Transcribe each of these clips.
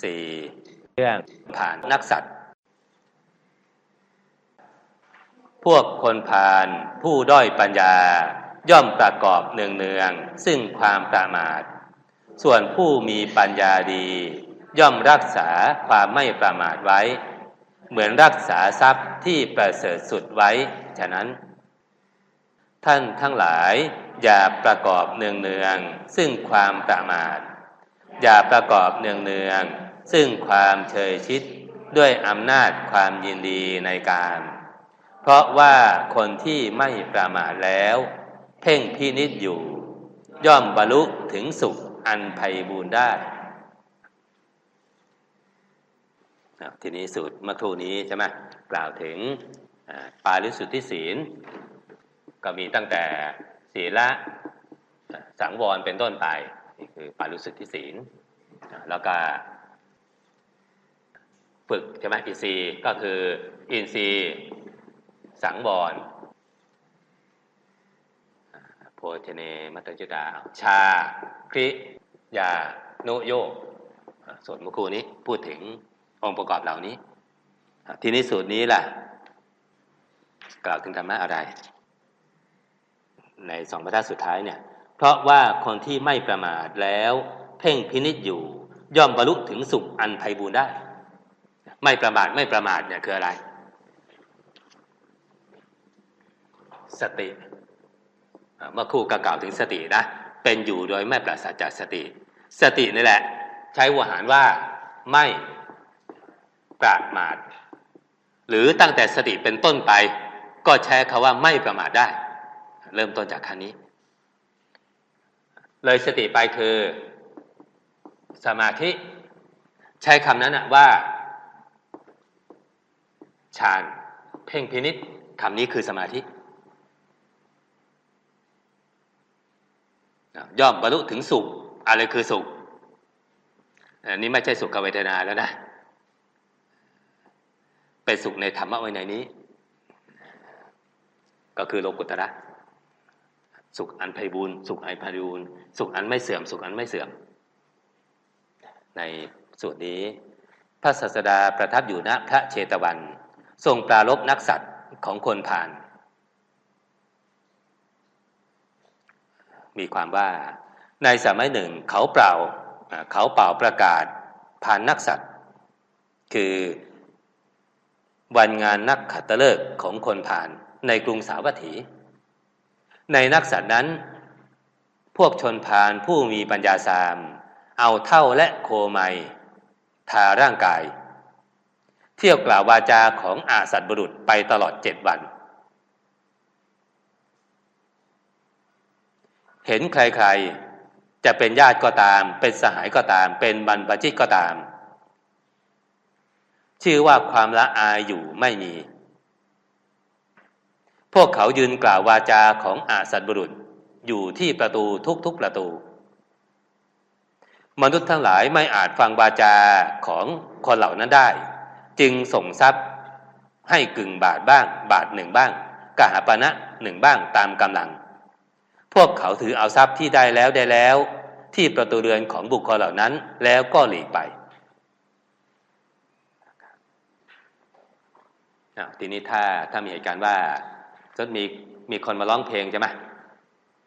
สี่เรื่องผ่านนักสัตว์พวกคนผ่านผู้ด้อยปัญญาย่อมประกอบเนืองเนืองๆซึ่งความประมาท ส่วนผู้มีปัญญาดี ย่อมรักษาความไม่ประมาทไว้ เหมือนรักษาทรัพย์ที่ประเสริฐสุดไว้ ฉะนั้น ท่านทั้งหลายอย่าประกอบเนืองเนืองๆซึ่งความประมาท อย่าประกอบเนืองเนืองๆซึ่งความเชยชิดด้วยอำนาจความยินดีในการ เพราะว่าคนที่ไม่ประมาทแล้ว เพ่งพินิจอยู่ ย่อมบรรลุถึงสุขอันไพบูรณ์ได้ทีนี้สูตรเมื่อครู่นี้ใช่ไหมกล่าวถึงปาริสุทธิศีล ก็มีตั้งแต่ศีละสังวรเป็นต้นไป คือปารุสุทธิศีล แล้วก็ฝึกใช่ไหมอินทรีย์ก็คืออินทรีย์สังวรอ่าโพชเนมัตตจุตาชาคริยาโนโยส่วนเมื่อครู่นี้พูดถึงองค์ประกอบเหล่านี้ ทีนี้สูตรนี้ล่ะ กล่าวถึงธรรมะอะไร ในสองบรรทัดสุดท้ายเนี่ย เพราะว่าคนที่ไม่ประมาทแล้ว เพ่งพินิจอยู่ ย่อมบรรลุถึงสุขอันไพบูรณ์ได้ ไม่ประมาทไม่ประมาทเนี่ยคืออะไร สติ เมื่อครู่ก็กล่าวถึงสตินะเป็นอยู่โดยไม่ปราศจากสติ สตินี่แหละ ใช้วหารว่าไม่ประมาท หรือตั้งแต่สติเป็นต้นไป ก็ใช้คาว่าไม่ประมาทได้ เริ่มต้นจากคันนี้ เลยสติไปคือสมาธิ ใช้คำนั้นนะว่าฌานเพ่งพินิษคำนี้คือสมาธิ ย่อมบรรลุถึงสุข อะไรคือสุขอันนี้ไม่ใช่สุขเวทนาแล้วนะ เป็นสุขในธรรมะไว้ในนี้ ก็คือโลกุตระ สุขอันไพบูรณ์สุขอันไพบูรณ์สุขอันไม่เสื่อม สุขอันไม่เสื่อม ในสูตรนี้ พระศาสดาประทับอยู่ณพระเชตวัน ทรงปรารบนักสัตว์ของคนผ่าน มีความว่าในสมัยหนึ่งเขาเปล่าเขาเป่าประกาศผ่านนักสัตว์ คือวันงานนักขัตฤกษ์ของคนผ่านในกรุงสาวัตถี ในนักสัตว์นั้น พวกชนพานผู้มีปัญญาสาม เอาเท่าและโคไมทาร่างกาย เที่ยวกล่าววาจาของอาสัตบุรุษไปตลอดเจ็ดวัน เห็นใครๆ จะเป็นญาติก็ตาม เป็นสหายก็ตาม เป็นบรรพชิตก็ตาม ชื่อว่าความละอายอยู่ไม่มี พวกเขายืนกล่าววาจาของอาสัตบุรุษอยู่ที่ประตูทุกๆประตู มนุษย์ทั้งหลายไม่อาจฟังวาจาของคนเหล่านั้นได้ จึงส่งทรัพย์ให้กึ่งบาทบ้าง บาทหนึ่งบ้างกหาปณะหนึ่งบ้างตามกำลัง พวกเขาถือเอาทรัพย์ที่ได้แล้วได้แล้ว ที่ประตูเรือนของบุคคลเหล่านั้นแล้วก็หลีกไปทีนี้ถ้าถ้ามีเหตุการณ์ว่า จะมีมีคนมาร้องเพลงใช่ไหม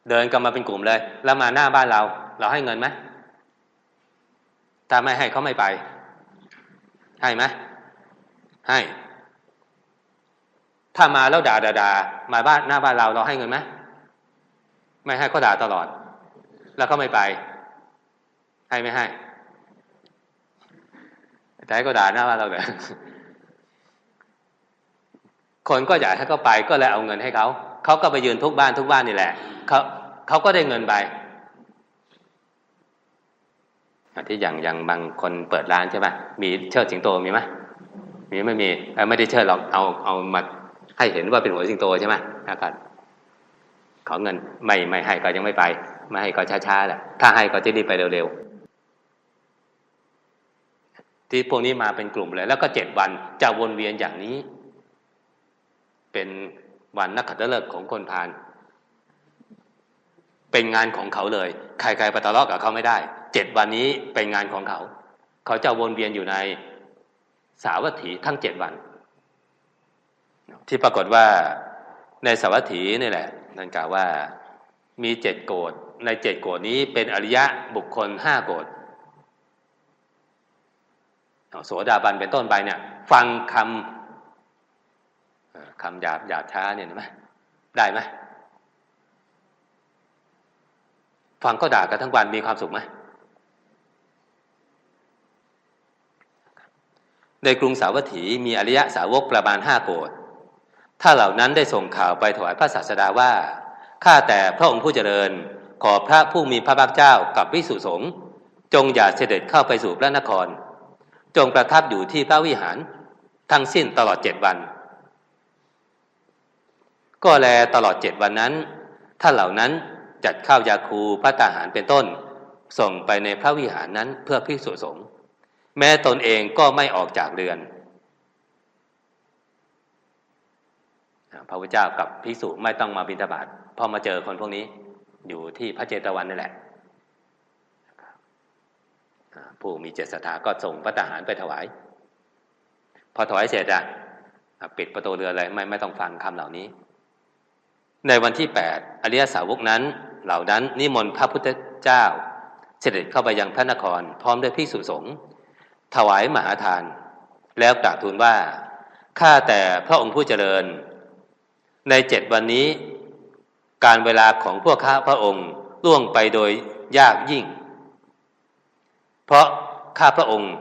เดินกันมาเป็นกลุ่มเลย แล้วมาหน้าบ้านเรา เราให้เงินไหมถ้าไม่ให้เขาไม่ไป ให้ไหมให้ ถ้ามาแล้วด่าด่าด่ามาบ้านหน้าบ้านเราเราให้เงินไหมไม่ให้ก็ด่าตลอด แล้วก็ไม่ไป ให้ไม่ให้แต่ให้ก็ด่าหน้าบ้านเราเลย คนก็อยากให้เขาไปก็เลยเอาเงินให้เขาเขาก็ไปยืนทุกบ้านทุกบ้านนี่แหละเขาเขาก็ได้เงินไปที่อย่างอย่างบางคนเปิดร้านใช่ไหมมีเชิดสิงโตมีไหมมีไม่มีไม่ได้เชิดหรอกเอาเอามาให้เห็นว่าเป็นหัวสิงโตใช่ไหมแล้วก็ขอเงินไม่ไม่ให้ก็ยังไม่ไป ไม่ให้ก็ช้าๆแหละถ้าให้ก็จะรีบไปเร็วๆที่พวกนี้มาเป็นกลุ่มเลย แล้วก็เจ็ดวันจะวนเวียนอย่างนี้ เป็นวันนักขัตฤกษ์ของคนพาลเป็นงานของเขาเลย ใครๆไปทะเลาะกับเขาไม่ได้ เจ็ดวันนี้เป็นงานของเขา เขาจะวนเวียนอยู่ในสาวัตถีทั้งเจ็ดวัน ที่ปรากฏว่าในสาวัตถีนี่แหละนั่นกล่าวว่ามีเจ็ดโกดในเจ็ดโกดนี้เป็นอริยะบุคคลห้าโกดโสดาบันเป็นต้นไปเนี่ย ฟังคำ คำหยาบหยาบช้าเนี่ยไหมได้ไหมฟังก็ด่ากันทั้งวันมีความสุขไหมในกรุงสาวัตถีมีอริยะสาวกประมาณห้าโกดถ้าเหล่านั้นได้ส่งข่าวไปถวายพระศาสดาว่า ข้าแต่พระองค์ผู้เจริญ ขอพระผู้มีพระภาคเจ้ากับวิสุสงฆ์จงอย่าเสด็จเข้าไปสู่พระนคร จงประทับอยู่ที่พระวิหาร ทั้งสิ้นตลอดเจ็ดวัน ก็แลตลอดเจ็ดวันนั้นถ้านเหล่านั้นจัดข้าวยาคูพระตาหารเป็นต้น ส่งไปในพระวิหารนั้นเพื่อพิสุสงฆ์แม้ตนเองก็ไม่ออกจากเรือน พระพุทธเจ้ากับภิกษุไม่ต้องมาบิณฑบาตพอมาเจอคนพวกนี้อยู่ที่พระเจตวันนี่แหละ ผู้มีเจตศรัทธาก็ส่งพระทหารไปถวาย พอถวายเสร็จอะปิดประตูเรือเลยไม่ไม่ต้องฟังคำเหล่านี้ ในวันที่แปดอริยสาวกนั้น เหล่านั้นนิมนต์พระพุทธเจ้า เสด็จเข้าไปยังพระนครพร้อมด้วยภิกษุสงฆ์ถวายมหาทาน แล้วกราบทูลว่า ข้าแต่พระองค์ผู้เจริญ ในเจ็ดวันนี้ การเวลาของพวกข้าพระองค์ล่วงไปโดยยากยิ่ง เพราะข้าพระองค์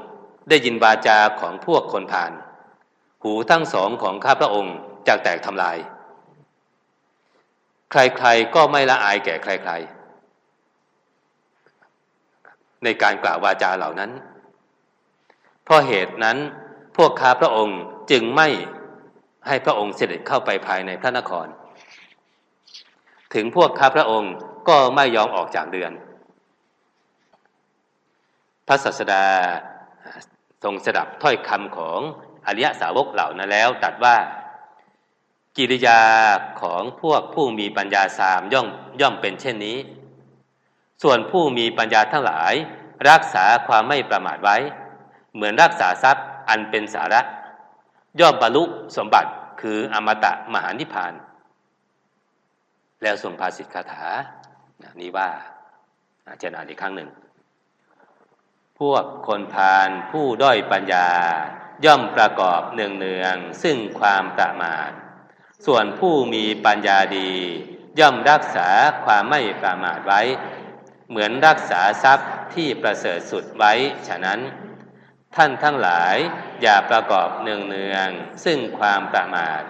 ได้ยินวาจาของพวกคนผ่าน หูทั้งสองของข้าพระองค์จากแตกทำลาย ใครๆก็ไม่ละอายแก่ใคร ๆ ในการกล่าววาจาเหล่านั้น เพราะเหตุนั้นพวกข้าพระองค์จึงไม่ให้พระองค์เสด็จเข้าไปภายในพระนคร ถึงพวกข้าพระองค์ก็ไม่ยอมออกจากเรือน พระศัสดาทรงสดับถ้อยคำของอริยสาวกเหล่านั้นแล้วตัดว่า กิริยาของพวกผู้มีปัญญาสามย่อมย่อมเป็นเช่นนี้ ส่วนผู้มีปัญญาทั้งหลาย รักษาความไม่ประมาทไว้ เหมือนรักษาทรัพย์อันเป็นสาระ ย่อมบรรลุสมบัติคืออมตะมหานิพพาน แล้วทรงภาสิทธคาถา นี้ว่าเจนานอีกครั้งหนึ่ง พวกคนพาลผู้ด้อยปัญญา ย่อมประกอบเนืองเนืองซึ่งความประมาท ส่วนผู้มีปัญญาดี ย่อมรักษาความไม่ประมาทไว้ เหมือนรักษาทรัพย์ที่ประเสริฐสุดไว้ ฉะนั้น ท่านทั้งหลายอย่าประกอบเนืองเนืองซึ่งความประมาท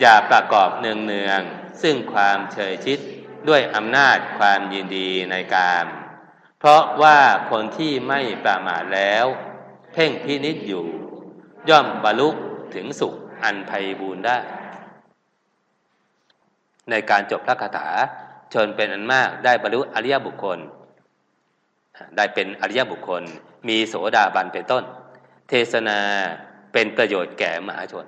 อย่าประกอบเนืองเนืองซึ่งความเฉยชิดด้วยอำนาจความยินดีในการ เพราะว่าคนที่ไม่ประมาทแล้ว เพ่งพินิษอยู่ ย่อมบรรลุถึงสุข อันไพบูรณ์ได้ ในการจบพระคาถาชนเป็นอันมากได้บรรลุอริยบุคคล ได้เป็นอริยบุคคล มีโสดาบันเป็นต้น เทศนาเป็นประโยชน์แก่มหาชน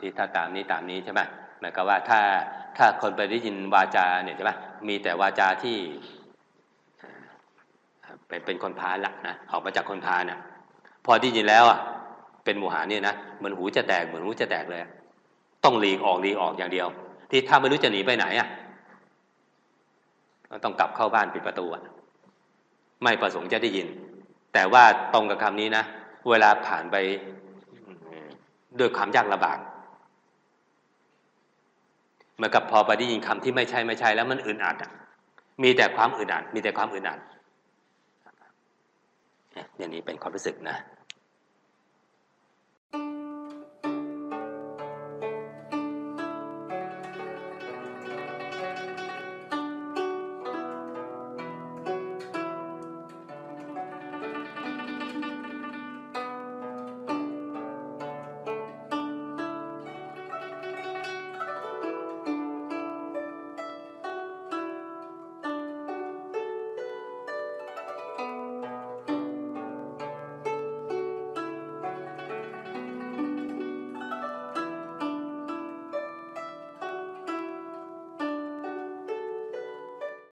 ที่ถ้าตามนี้ตามนี้ใช่ไหมหมายความว่าถ้าถ้าคนไปได้ยินวาจาเนี่ยใช่ไหมมีแต่วาจาที่เป็นเป็นคนพาละนะออกมาจากคนพาเนี่ย พอได้ยินแล้วอะเป็นหมูหาเนี่ยนะเหมือนหูจะแตกเหมือนหูจะแตกเลย ต้องหลีกออกหลีกออกอย่างเดียว ที่ถ้าไม่รู้จะหนีไปไหนอะต้องกลับเข้าบ้านปิดประตูไม่ประสงค์จะได้ยิน แต่ว่าตรงกับคำนี้นะเวลาผ่านไปด้วยความยากลำบากเมื่อกับพอไปได้ยินคำที่ไม่ใช่ไม่ใช่แล้วมันอึดอัดมีแต่ความอึดอัดมีแต่ความอึดอัด อย่างนี้เป็นความรู้สึกนะ